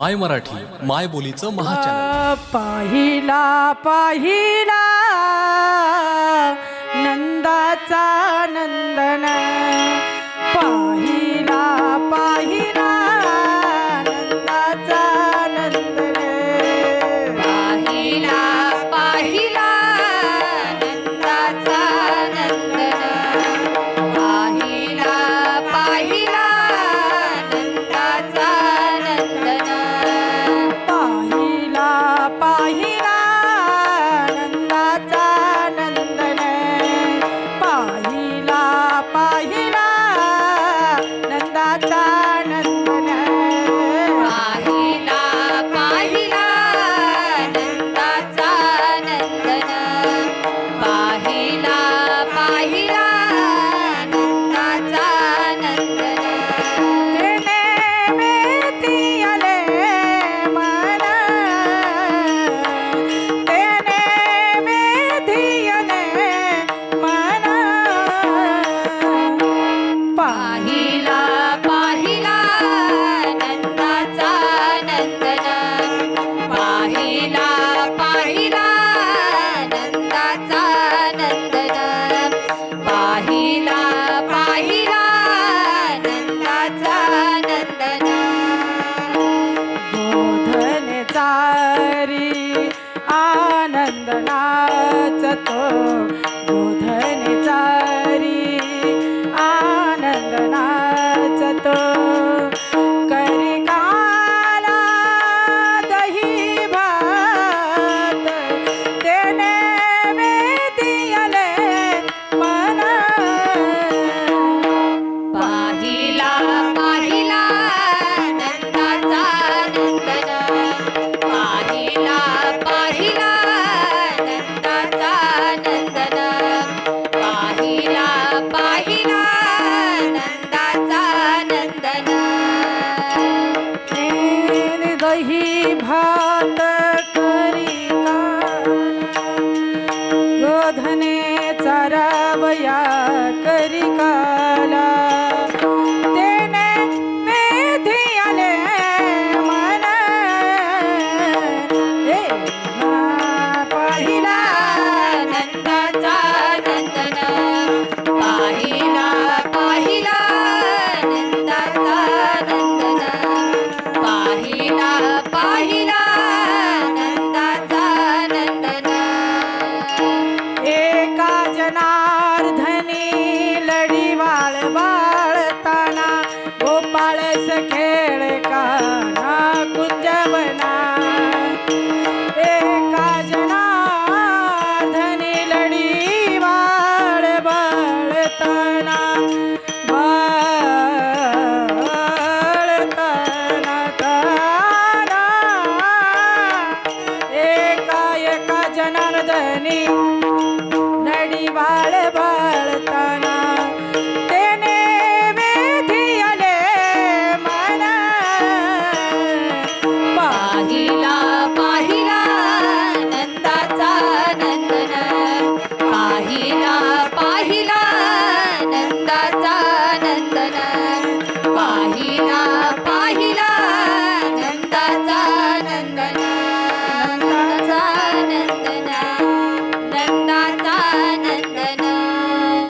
माय मराठी माय बोलीचं महाचॅनल पाहिला पाहिला नंदाचा नंदना. तो बोधनेचा नी